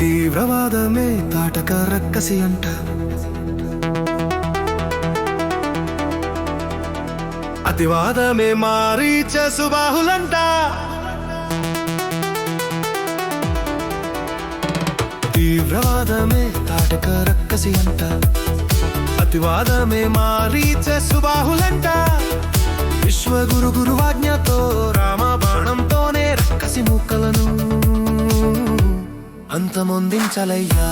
తీవ్రవాదమే తాటక రక్కసి అంట. అతివాదమే మారీచ సుబాహులంట. తీవ్రవాదమే తాటక రక్కసి అంట. అతివాదమే మారీచ సుబాహులంట. విశ్వగురు గురువాజ్ఞతో రామ బాణంతోనే రక్కసి ముక్కలను అంతమొందించలయ్యా.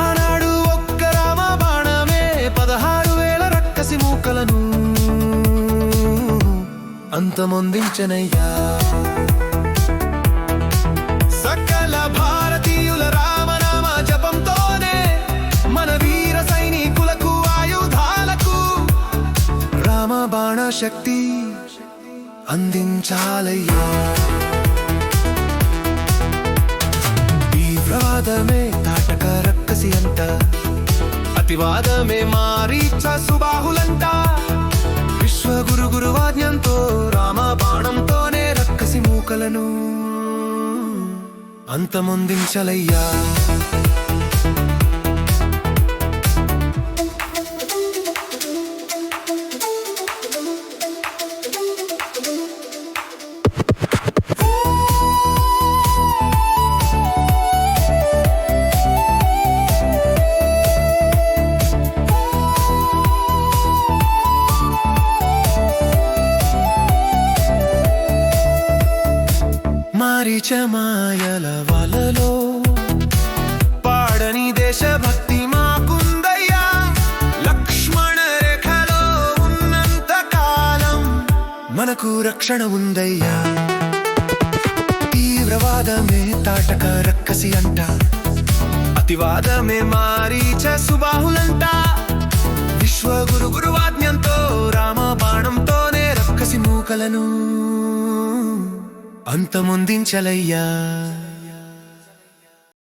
ఆనాడు ఒక్క రామ బాణమే పదహారు వేల రక్కసి మూకలను అంతమొందించనయ్యా. సకల భారతీయుల రామనామ జపంతోనే మన వీర సైనికులకు ఆయుధాలకు రామ బాణ శక్తి అందించాలయ్యా. తీవ్రవాదమే తాటక రక్కసి అంట అతివాదమే మారీచ సుబాహులంట విశ్వ గురు గురువాజ్ఞంతో రామ బాణంతోనే రక్కసి మూకలను. అంతమొందించలయ్యా. మారీచ మాయల వలలో పాడని దేశభక్తి మాకుందయ్యా. లక్ష్మణ రేఖలో ఉన్నంత కాలం మనకు రక్షణ ఉందయ్యా. తీవ్రవాదమే తాటక రక్కసి అంట. అతివాదమే మారీచ సుబాహులంట. విశ్వగురు గురువాజ్ఞంతో రామ బాణంతోనే రక్కసి మూకలను అంతమొందించలయ్యా.